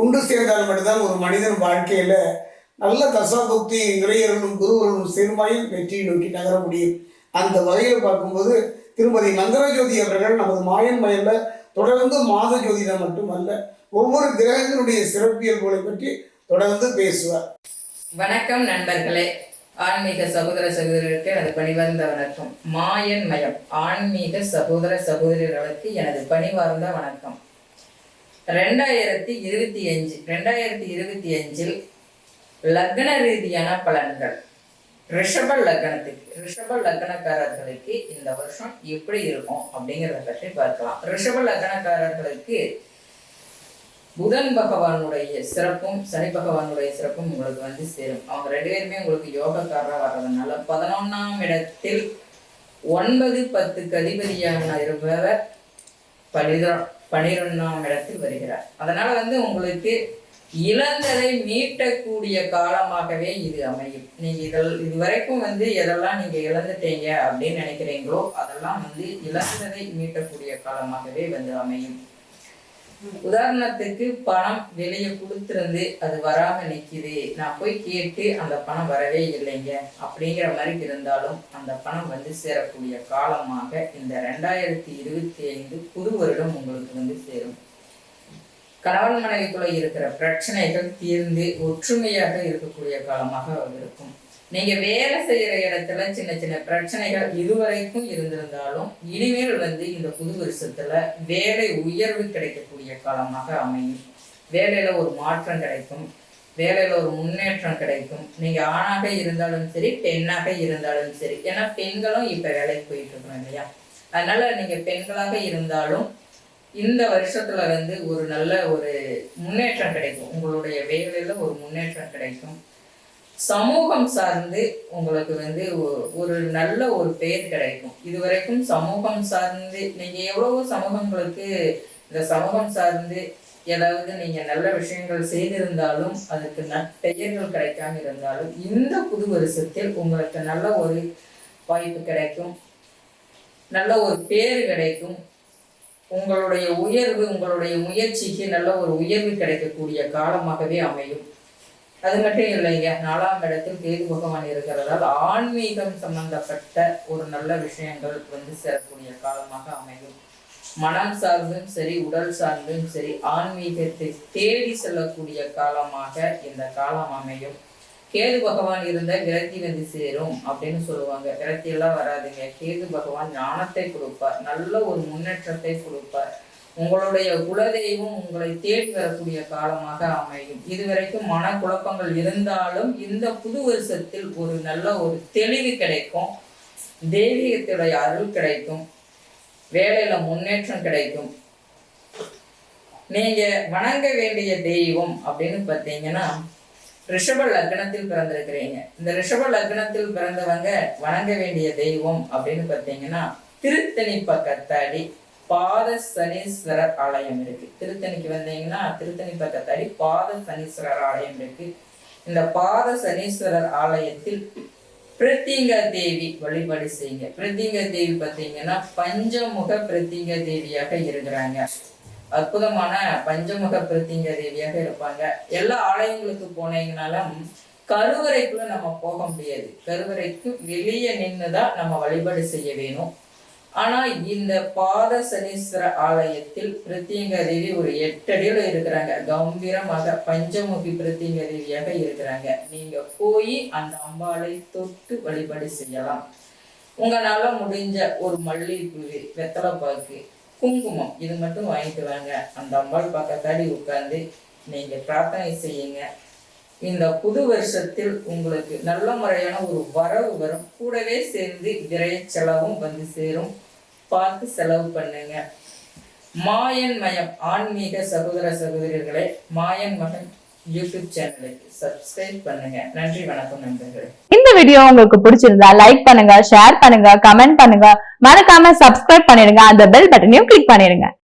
ஒன்று சேர்ந்தால் மட்டும்தான் ஒரு மனிதன் வாழ்க்கையில் நல்ல தசாபுக்தி இறையர்களும் குருவர்களும் சேர்மாயும் வெற்றியை நோக்கி நகர முடியும். அந்த வகையில் பார்க்கும்போது திருமதி நந்தரஜோதி அவர்கள் நமது மாயன் மயல்ல தொடர்ந்து மாத ஜோதிடம் மட்டுமல்ல ஒவ்வொரு கிரகங்களுடைய சிறப்பியல்புகளை பற்றி தொடர்ந்து பேசுவார். வணக்கம் நண்பர்களே. ஆன்மீக சகோதர சகோதரர்களுக்கு எனது பணிவார்ந்த வணக்கம். மாயன் மயம். ஆன்மீக சகோதர சகோதரர்களுக்கு எனது பணிவார்ந்த வணக்கம். ரெண்டாயிரத்தி இருபத்தி அஞ்சு ரெண்டாயிரத்தி இருபத்தி அஞ்சில் லக்ன ரீதியான பலன்கள். ரிஷப லக்னத்துக்கு ரிஷப லக்னக்காரர்களுக்கு இந்த வருஷம் எப்படி இருக்கும் அப்படிங்கிறத பற்றி பார்க்கலாம். ரிஷப லக்னக்காரர்களுக்கு புதன் பகவானுடைய சிறப்பும் சனி பகவானுடைய சிறப்பும் உங்களுக்கு வந்து சேரும். அவங்க ரெண்டு பேருமே உங்களுக்கு யோகக்காரராக வர்றதுனால பதினொன்றாம் இடத்தில் ஒன்பது பத்துக்கு அதிபதியான இருப்பவர் பலிதான் பனிரெண்டாம் இடத்தில் வருகிறார். அதனால வந்து உங்களுக்கு இழந்ததை மீட்டக்கூடிய காலமாகவே இது அமையும். நீங்க இதில் இதுவரைக்கும் வந்து எதெல்லாம் நீங்க இழந்துட்டீங்க அப்படின்னு நினைக்கிறீங்களோ அதெல்லாம் வந்து இழந்ததை மீட்டக்கூடிய காலமாகவே வந்து அமையும். உதாரணத்துக்கு பணம் வெளியே கொடுத்துருந்து அது வராம நிக்குது நான் போய் கேட்டு அந்த பணம் வரவே இல்லைங்க. அப்படிங்கிற மாதிரி இருந்தாலும் அந்த பணம் வந்து சேரக்கூடிய காலமாக இந்த ரெண்டாயிரத்தி இருபத்தி ஐந்து புது வருடம் உங்களுக்கு வந்து சேரும். கணவன் மனைவிக்குள்ள இருக்கிற பிரச்சனைகள் தீர்ந்து ஒற்றுமையாக இருக்கக்கூடிய காலமாக இருக்கும். நீங்க வேலை செய்யற இடத்துல சின்ன சின்ன பிரச்சனைகள் இதுவரைக்கும் இருந்திருந்தாலும் இனிமேல் வந்து இந்த புது வருஷத்துல வேலை உயர்வு கிடைக்கக்கூடிய காலமாக அமையும். வேலையில ஒரு மாற்றம் கிடைக்கும். வேலையில ஒரு முன்னேற்றம் கிடைக்கும். நீங்க ஆணாக இருந்தாலும் சரி பெண்ணாக இருந்தாலும் சரி. ஏன்னா பெண்களும் இப்ப வேலைக்கு போயிட்டு இருக்கணும் இல்லையா? அதனால நீங்க பெண்களாக இருந்தாலும் இந்த வருஷத்துல வந்து ஒரு நல்ல ஒரு முன்னேற்றம் கிடைக்கும். உங்களுடைய வேலையில ஒரு முன்னேற்றம் கிடைக்கும். சமூகம் சார்ந்து உங்களுக்கு வந்து ஒரு நல்ல ஒரு பெயர் கிடைக்கும். இதுவரைக்கும் சமூகம் சார்ந்து நீங்க எவ்வளவோ சமூகங்களுக்கு இந்த சமூகம் சார்ந்து ஏதாவது நீங்க நல்ல விஷயங்கள் செய்திருந்தாலும் அதுக்கு நற்பெயர்கள் கிடைக்காம இருந்தாலும் இந்த புது வருஷத்தில் உங்களுக்கு நல்ல ஒரு வாய்ப்பு கிடைக்கும். நல்ல ஒரு பேர் கிடைக்கும். உங்களுடைய உயர்வு உங்களுடைய முயற்சிக்கு நல்ல ஒரு உயர்வு கிடைக்கக்கூடிய காலமாகவே அமையும். அது மட்டும் இல்லைங்க. நாலாம் இடத்தில் கேது பகவான் இருக்கிறதால் ஆன்மீகம் சம்பந்தப்பட்ட ஒரு நல்ல விஷயங்கள் வந்து சேரக்கூடிய காலமாக அமையும். மனம் சார்ந்தும் சரி உடல் சார்ந்தும் சரி ஆன்மீகத்தை தேடி செல்லக்கூடிய காலமாக இந்த காலம் அமையும். கேது பகவான் இருந்த விரக்தி வந்து சேரும் அப்படின்னு சொல்லுவாங்க. விரக்தி எல்லாம் வராதுங்க. கேது பகவான் ஞானத்தை கொடுப்பார். நல்ல ஒரு முன்னேற்றத்தை கொடுப்பார். உங்களுடைய குலதெய்வம் உங்களை தேடி வரக்கூடிய காலமாக அமையும். இதுவரைக்கும் மன குழப்பங்கள் இருந்தாலும் இந்த புது வருஷத்தில் ஒரு நல்ல ஒரு தெளிவு கிடைக்கும். தெய்வீகத்துடைய அருள் கிடைக்கும். வேலையில முன்னேற்றம் கிடைக்கும். நீங்க வணங்க வேண்டிய தெய்வம் அப்படின்னு பார்த்தீங்கன்னா ரிஷப லக்னத்தில் பிறந்திருக்கிறீங்க. இந்த ரிஷப லக்னத்தில் பிறந்தவங்க வணங்க வேண்டிய தெய்வம் அப்படின்னு பார்த்தீங்கன்னா திருத்தணி பக்கத்தாடி. பாத சனீஸ்வரர் ஆலயம் இருக்கு. திருத்தணிக்கு வந்தீங்கன்னா திருத்தணி பக்கத்தாடி பாத சனீஸ்வரர் ஆலயம் இருக்கு. இந்த பாத சனீஸ்வரர் ஆலயத்தில் பிரத்திங்க தேவி வழிபாடு செய்யுங்க. பிரத்திங்க தேவி பார்த்தீங்கன்னா பஞ்சமுக பிரத்திங்க தேவியாக இருக்கிறாங்க. அற்புதமான பஞ்சமுக பிரத்திங்க தேவியாக இருப்பாங்க. எல்லா ஆலயங்களுக்கு போனீங்கனாலும் கருவறைக்குள்ள நம்ம போக முடியாது. கருவறைக்கு வெளியே நின்று தான் நம்ம வழிபாடு செய்ய வேணும். ஆனா இந்த பாத சனீஸ்வர ஆலயத்தில் பிரத்யங்க தேவி ஒரு எட்டடியில் இருக்கிறாங்க. கம்பீரமாக பஞ்சமுகி பிரத்யங்க தேவியாக இருக்கிறாங்க. நீங்க போய் அந்த அம்பாளை தொட்டு வழிபாடு செய்யலாம். உங்களால முடிஞ்ச ஒரு மல்லிகைப்பூ வெத்தலை பாக்கு குங்குமம் இது மட்டும் வாங்கிட்டு வாங்க. அந்த அம்பாள் பக்கத்தாடி உட்கார்ந்து நீங்க பிரார்த்தனை செய்யுங்க. இந்த புது வருஷத்தில் உங்களுக்கு நல்ல முறையான ஒரு வரவு வரும். கூடவே சேர்ந்து விரைய செலவும் வந்து சேரும். பார்த்து செலவு பண்ணுங்க. மாயன் மயம் ஆன்மீக சகோதர சகோதரிகளை மாயன் மகன் யூடியூப் சேனலுக்கு சப்ஸ்கிரைப் பண்ணுங்க. நன்றி வணக்கம் நண்பர்களே. இந்த வீடியோ உங்களுக்கு பிடிச்சிருந்தா லைக் பண்ணுங்க ஷேர் பண்ணுங்க கமெண்ட் பண்ணுங்க. மறக்காம சப்ஸ்கிரைப் பண்ணிடுங்க. அந்த பெல் பட்டனையும் கிளிக் பண்ணிடுங்க.